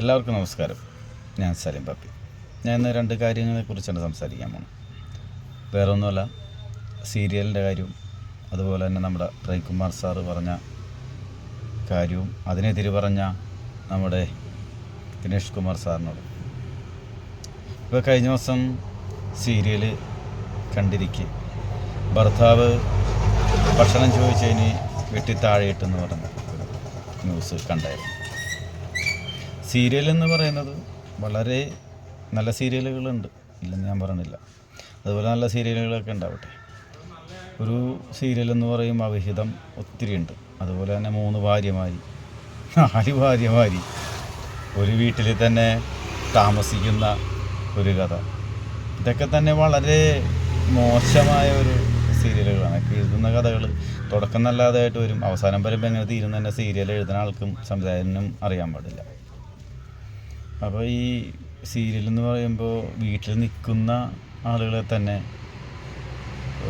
എല്ലാവർക്കും നമസ്കാരം. ഞാൻ സലിം പപ്പി. ഞാൻ ഇന്ന് രണ്ട് കാര്യങ്ങളെക്കുറിച്ചാണ് സംസാരിക്കാൻ പോകുന്നത് വേറെ ഒന്നുമല്ല സീരിയലിന്റെ കാര്യവും അതുപോലെ തന്നെ നമ്മുടെ പ്രേംകുമാർ സാറ് പറഞ്ഞ കാര്യവും അതിനെതിരെ പറഞ്ഞ നമ്മുടെ ദിനേഷ് കുമാർ സാറിനോട്. ഇപ്പോൾ കഴിഞ്ഞ ദിവസം സീരിയൽ കണ്ടിരിക്കെ. ഭർത്താവ് ഭക്ഷണം ചോദിച്ചതിന് വെട്ടി താഴെയിട്ടെന്ന് പറഞ്ഞ ന്യൂസ് കണ്ടായിരുന്നു. സീരിയൽ എന്ന് പറയുന്നത് വളരെ നല്ല സീരിയലുകളുണ്ട്. ഇല്ലെന്ന് ഞാൻ പറഞ്ഞില്ല. അതുപോലെ നല്ല സീരിയലുകളൊക്കെ ഉണ്ടാവട്ടെ. ഒരു സീരിയൽ എന്ന് പറയുമ്പോൾ അവിഹിതം ഒത്തിരി ഉണ്ട് അതുപോലെ തന്നെ മൂന്ന് ഭാര്യമാരി നാല് ഭാര്യമാരി ഒരു വീട്ടിൽ തന്നെ താമസിക്കുന്ന ഒരു കഥ. ഇതൊക്കെ തന്നെ വളരെ മോശമായ ഒരു സീരിയലുകളാണ്. എഴുതുന്ന കഥകൾ തുടക്കം നല്ലതായിട്ട് വരും. അവസാനം വരുമ്പോൾ എങ്ങനെ തീരുന്ന തന്നെ സീരിയൽ എഴുതുന്ന ആൾക്കും സംവിധായകനും അറിയാൻ പാടില്ല. അപ്പോൾ ഈ സീരിയൽ എന്ന് പറയുമ്പോൾ വീട്ടിൽ നിൽക്കുന്ന ആളുകളെ തന്നെ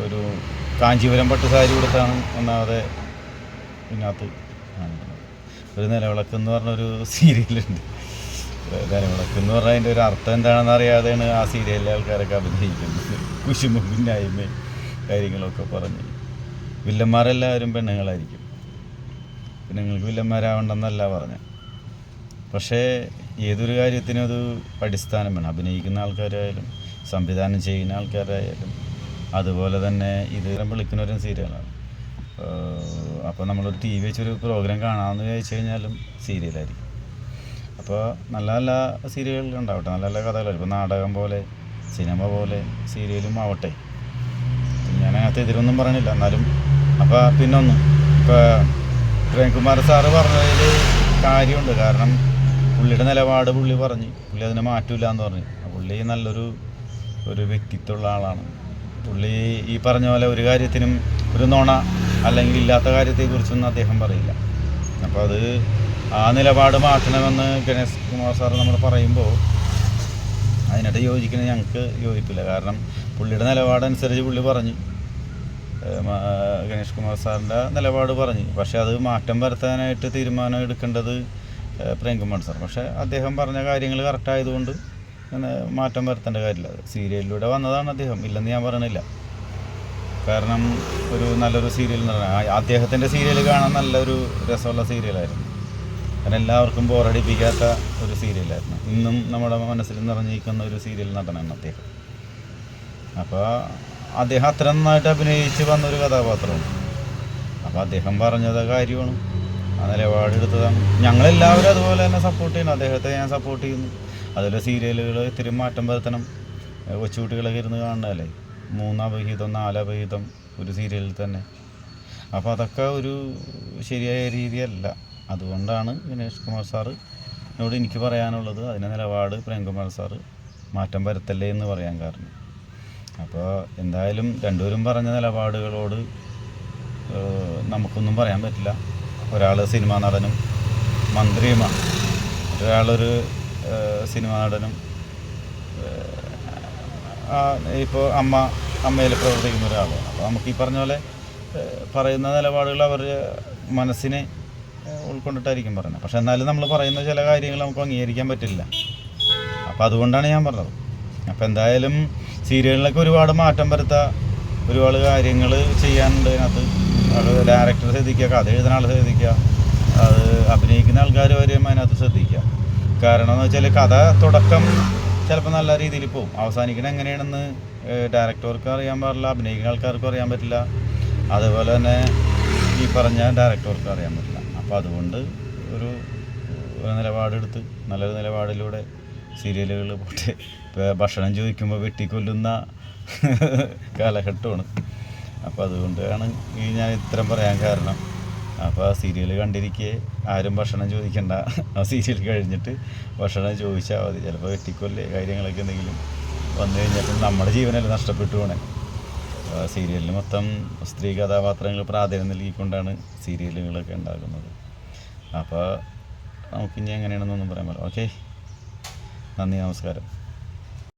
ഒരു കാഞ്ചീപുരം പട്ട് സാരി കൊടുത്താണ് ഒന്നാമതെ ഇതിനകത്ത് ഒരു നിലവിളക്ക് എന്ന് പറഞ്ഞൊരു സീരിയലുണ്ട് നിലവിളക്ക് എന്ന് പറഞ്ഞാൽ അതിന്റെ ഒരു അർത്ഥം എന്താണെന്ന് അറിയാതെയാണ് ആ സീരിയലിലെ ആൾക്കാരൊക്കെ അഭിനയിക്കുന്നത്. കുശുമ്പും കാര്യങ്ങളൊക്കെ പറഞ്ഞ്. വില്ലന്മാരെല്ലാവരും പെണ്ണുങ്ങളായിരിക്കും. പെണ്ണുങ്ങൾക്ക് വില്ലന്മാരാവണ്ടെന്നല്ല പറഞ്ഞത് പക്ഷേ ഏതൊരു കാര്യത്തിനും അത് അടിസ്ഥാനം വേണം അഭിനയിക്കുന്ന ആൾക്കാരായാലും സംവിധാനം ചെയ്യുന്ന ആൾക്കാരായാലും അതുപോലെ തന്നെ ഇത് വിളിക്കുന്ന ഒരു സീരിയലാണ് അപ്പോൾ നമ്മളൊരു ടി വി വെച്ചൊരു പ്രോഗ്രാം കാണാമെന്ന് ചോദിച്ചു കഴിഞ്ഞാലും സീരിയലായിരിക്കും. അപ്പോൾ നല്ല നല്ല സീരിയലുകൾ ഉണ്ടാവട്ടെ. നല്ല നല്ല കഥകളായിരിക്കും ഇപ്പോൾ നാടകം പോലെ സിനിമ പോലെ സീരിയലും ആവട്ടെ. ഞാൻ അതിനകത്ത് എതിരൊന്നും പറയണില്ല എന്നാലും അപ്പോൾ പിന്നൊന്ന് ഇപ്പോൾ പ്രേംകുമാർ സാറ് പറഞ്ഞതിൽ കാര്യമുണ്ട്. കാരണം പുള്ളിയുടെ നിലപാട് പുള്ളി പറഞ്ഞു. പുള്ളി അതിനെ മാറ്റൂല എന്ന് പറഞ്ഞു. പുള്ളി നല്ലൊരു ഒരു വ്യക്തിത്വമുള്ള ആളാണ്. പുള്ളി ഈ പറഞ്ഞ പോലെ ഒരു കാര്യത്തിനും ഒരു നുണ അല്ലെങ്കിൽ ഇല്ലാത്ത കാര്യത്തെക്കുറിച്ചൊന്നും അദ്ദേഹം പറയില്ല. അപ്പോൾ അത് ആ നിലപാട് മാറ്റണമെന്ന് ഗണേഷ് കുമാർ സാർ നമ്മൾ പറയുമ്പോൾ അതിനായിട്ട് യോജിക്കുന്നത് ഞങ്ങൾക്ക് യോജിപ്പില്ല. കാരണം പുള്ളിയുടെ നിലപാടനുസരിച്ച് പുള്ളി പറഞ്ഞു. ഗണേഷ് കുമാർ സാറിന്റെ നിലപാട് പറഞ്ഞു. പക്ഷേ അത് മാറ്റം വരുത്താനായിട്ട് തീരുമാനം എടുക്കേണ്ടത് പ്രേംകുമാർ സാർ. പക്ഷേ അദ്ദേഹം പറഞ്ഞ കാര്യങ്ങൾ കറക്റ്റായതുകൊണ്ട് മാറ്റം വരുത്തേണ്ട കാര്യമില്ല. സീരിയലിലൂടെ വന്നതാണ് അദ്ദേഹം. ഇല്ലെന്ന് ഞാൻ പറയണില്ല. കാരണം ഒരു നല്ലൊരു സീരിയൽ എന്ന് പറഞ്ഞാൽ അദ്ദേഹത്തിന്റെ സീരിയൽ കാണാൻ നല്ലൊരു രസമുള്ള സീരിയലായിരുന്നു. കാരണം എല്ലാവർക്കും ബോറടിപ്പിക്കാത്ത ഒരു സീരിയലായിരുന്നു. ഇന്നും നമ്മുടെ മനസ്സിൽ നിറഞ്ഞിരിക്കുന്ന ഒരു സീരിയൽ നടനാണ് അദ്ദേഹം. അപ്പോൾ അദ്ദേഹം അത്ര നന്നായിട്ട് അഭിനയിച്ച് വന്നൊരു കഥാപാത്രമാണ്. അപ്പോൾ അദ്ദേഹം പറഞ്ഞത് കാര്യമാണ്. ആ നിലപാടെടുത്തതാണ് ഞങ്ങളെല്ലാവരും അതുപോലെ തന്നെ സപ്പോർട്ട് ചെയ്യുന്നു. അദ്ദേഹത്തെ ഞാൻ സപ്പോർട്ട് ചെയ്യുന്നു. അതുപോലെ സീരിയലുകൾ ഇത്തിരി മാറ്റം വരുത്തണം. കൊച്ചുകുട്ടികളൊക്കെ ഇരുന്ന് കാണണമല്ലേ മൂന്നപഹിതം നാലപഹിതം ഒരു സീരിയലിൽ തന്നെ. അപ്പോൾ അതൊക്കെ ഒരു ശരിയായ രീതിയല്ല. അതുകൊണ്ടാണ് ഗണേഷ് കുമാർ സാറ് എന്നോട് എനിക്ക് പറയാനുള്ളത്. അതിന്റെ നിലപാട് പ്രേംകുമാർ സാറ് മാറ്റം വരുത്തല്ലേ എന്ന് പറയാൻ കാരണം. അപ്പോൾ എന്തായാലും രണ്ടുപേരും പറഞ്ഞ നിലപാടുകളോട് നമുക്കൊന്നും പറയാൻ പറ്റില്ല. ഒരാൾ സിനിമാ നടനും മന്ത്രിയുമാണ് ഒരാളൊരു സിനിമാ നടനും. ഇപ്പോൾ അമ്മ അമ്മയിൽ പ്രവർത്തിക്കുന്ന ഒരാളാണ് അപ്പോൾ നമുക്ക് ഈ പറഞ്ഞ പോലെ പറയുന്ന നിലപാടുകൾ അവർ മനസ്സിനെ ഉൾക്കൊണ്ടിട്ടായിരിക്കും പറയുന്നത്. പക്ഷെ എന്നാലും നമ്മൾ പറയുന്ന ചില കാര്യങ്ങൾ നമുക്ക് അംഗീകരിക്കാൻ പറ്റില്ല. അപ്പോൾ അതുകൊണ്ടാണ് ഞാൻ പറഞ്ഞത്. അപ്പോൾ എന്തായാലും സീരിയലിലൊക്കെ ഒരുപാട് മാറ്റം വരുത്താൻ ഒരുപാട് കാര്യങ്ങൾ ചെയ്യാനുണ്ട് അതിനകത്ത്. അത് ഡയറക്ടർ ശ്രദ്ധിക്കുക കഥ എഴുതുന്ന ആൾ ശ്രദ്ധിക്കുക അത് അഭിനയിക്കുന്ന ആൾക്കാർ വരെയും അതിനകത്ത് ശ്രദ്ധിക്കുക. കാരണം എന്ന് വെച്ചാൽ കഥ തുടക്കം ചിലപ്പോൾ നല്ല രീതിയിൽ പോകും. അവസാനിക്കണം എങ്ങനെയാണെന്ന് ഡയറക്ടർക്ക് അറിയാൻ പാടില്ല അഭിനയിക്കുന്ന ആൾക്കാർക്കും അറിയാൻ പറ്റില്ല. അതുപോലെ തന്നെ ഈ പറഞ്ഞ ഡയറക്ടർക്ക് അറിയാൻ പറ്റില്ല. അപ്പോൾ അതുകൊണ്ട് ഒരു നിലപാടെടുത്ത് നല്ലൊരു നിലപാടിലൂടെ സീരിയലുകൾ പോട്ടെ ഭക്ഷണം ചോദിക്കുമ്പോൾ വെട്ടിക്കൊല്ലുന്ന കാലഘട്ടമാണ്. അപ്പോൾ അതുകൊണ്ടാണ് ഈ ഞാൻ ഇത്രയും പറയാൻ കാരണം. അപ്പോൾ ആ സീരിയൽ കണ്ടിരിക്കെ ആരും ഭക്ഷണം ചോദിക്കണ്ട. ആ സീരിയൽ കഴിഞ്ഞിട്ട് ഭക്ഷണം ചോദിച്ചാൽ മതി. ചിലപ്പോൾ വെട്ടിക്കൊല്ലേ കാര്യങ്ങളൊക്കെ എന്തെങ്കിലും വന്നു കഴിഞ്ഞാൽ നമ്മുടെ ജീവനല്ല നഷ്ടപ്പെട്ടു പോണേ. സീരിയലിൽ മൊത്തം സ്ത്രീ കഥാപാത്രങ്ങൾ പ്രാധാന്യം നൽകിക്കൊണ്ടാണ് സീരിയലുകളൊക്കെ ഉണ്ടാകുന്നത് അപ്പോൾ നമുക്കിനി എങ്ങനെയാണെന്നൊന്നും പറയാൻ പറ്റില്ല. ഓക്കെ? നന്ദി നമസ്കാരം.